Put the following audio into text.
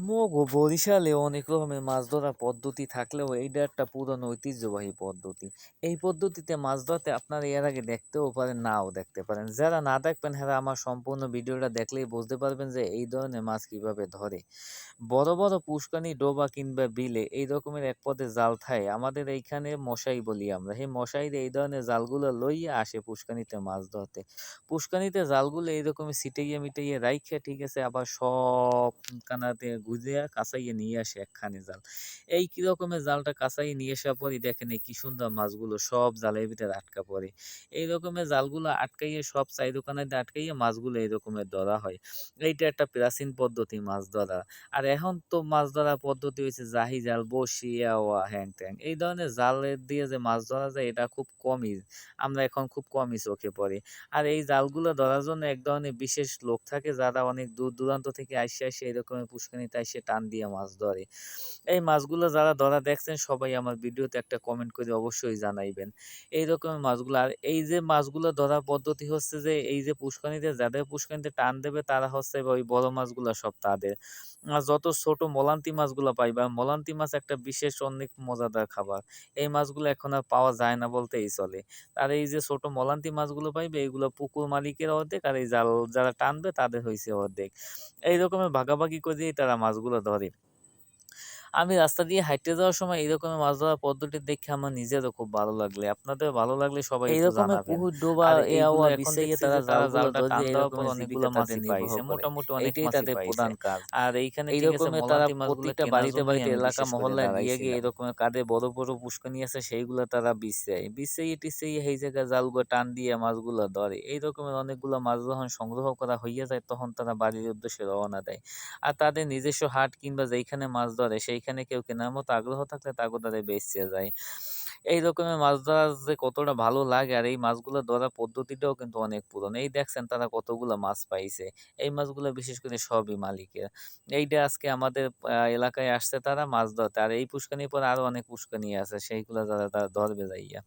মগো বরিশালে অনেক রকমের মাছ ধরার পদ্ধতি থাকলেও এইটা একটা পুরনো ঐতিহ্যবাহী পদ্ধতি। এই পদ্ধতিতে মাছ ধরতে আপনারা এর আগে দেখতেও পারেন, নাও দেখতে পারেন। যারা না দেখবেন হেরা আমার সম্পূর্ণ ভিডিওটা দেখলেই বুঝতে পারবেন যে এই ধরনের মাছ কীভাবে ধরে। বড়, বড় পুষ্কানি, ডোবা কিংবা বিলে এই রকমের এক পদে জাল থাকে। আমাদের এইখানে মশাই বলি আমরা। সেই মশাইরা এই ধরনের জালগুলো লইয়া আসে পুষ্কানিতে মাছ ধরতে। পুষ্কানিতে জালগুলো এইরকমই ছিটাইয়া মিটাইয়া রাইখা ঠিক আছে আবার সব কানাতে গুজিয়া কাছাইয়ে নিয়ে আসে একখানি জাল। এই কি রকমের জালটা কাছাইয়ে নিয়ে আসার পরই দেখেন এই কি সুন্দর মাছগুলো সব জালের ভিতরে আটকা পড়ে। এই রকমের জালগুলো আটকাইয়ে সব চাইর কানাইতে আটকাইয়ে মাছগুলো এই রকমের ধরা হয়। এইটা একটা প্রাচীন পদ্ধতি মাছ ধরার। আর এখন তো মাছ ধরার পদ্ধতি হইছে জাহি জাল, বড়শি, ইয়াওয়া, হ্যাং-ত্যাং। এই ধরনের জালের দিয়ে যে মাছ ধরা যায় এটা খুব কমই আমরা এখন খুব কমই চোখে পড়ে। আর এই জালগুলো ধরার জন্য এক ধরনের বিশেষ লোক থাকে যারা অনেক দূর দূরান্ত থেকে আইসা, আসে এই রকমের পুষ্কানিতে আইসা টান দিয়া মাছ ধরে। এই মাছগুলো যারা ধরা দেখছেন সবাই আমার ভিডিওতে একটা কমেন্ট করে অবশ্যই জানাইবেন। এই রকমের মাছগুলো আর এই যে মাছগুলো ধরার পদ্ধতি হচ্ছে যে এই যে পুষ্কানিতে যাদের পুষ্কানিতে টান দেবে তারা হচ্ছে ওই বড় মাছগুলা সব তাদের। আর যত ছোট মোলান্তি মাছগুলো পাইবা, মোলান্তি মাছ একটা বিশেষ অনেক মজাদার খাবার। এই মাছগুলো এখন আর পাওয়া যায় না বলতেই চলে। আর এই যে ছোট মোলান্তি মাছগুলো পাইবে এইগুলো পুকুর মালিকের অর্ধেক আর এই জাল যারা টানবে তাদের হইছে অর্ধেক। এই রকমের ভাগাভাগি করেই তারা মাছগুলো ধরে। আমি রাস্তা দিয়ে হাঁইটে যাওয়ার সময় এই মাছ ধরার পদ্ধতি দেখে আমার নিজেরও খুব ভালো লাগলে। আপনাদের ভালো লাগলে সবাই এইরকমের জানাবেন। পুকুর, ডোবা, তারা জালটা পর অনেকগুলো তাদের পাইছে। মোটামুটি অনেক এইটাই মাছই তাদের প্রধান কাজ। আর এইখানে তারা প্রতিটা বাড়িতে, বাড়িতে এলাকা মহল্লায় গিয়ে, গিয়ে। এরকমের কাঁধে বড়, বড় পুষ্কানি আছে সেইগুলা তারা বিছায়। বিছাইয়ে টিছাইয়ে সেই জায়গায় জালগুলো টান দিয়ে মাছগুলো ধরে। এই রকমের অনেকগুলো মাছ যখন সংগ্রহ করা হইয়া যায় তখন তারা বাড়ির উদ্দেশ্যে রওনা দেয়। আর তাদের নিজস্ব হাট কিংবা যেইখানে মাছ ধরে সেইখানে কেউ কেনার মতো আগ্রহ থাকলে তাগো তাদের বেইচা যায়। এই রকমের মাছ ধরা যে কতটা ভালো লাগে আর এই মাছগুলো ধরার পদ্ধতিটাও কিন্তু অনেক পুরনো এই দেখছেন তারা কতগুলো মাছ পাইছে। এই মাছগুলো বিশেষ করে সবই মালিকের। এইটা আজকে আমাদের এলাকায় আসছে তারা মাছ ধরতে। আর এই পুষ্কানির পর আরও অনেক পুষ্কানি আছে, সেইগুলো যারা তারা ধরবে যাইয়া।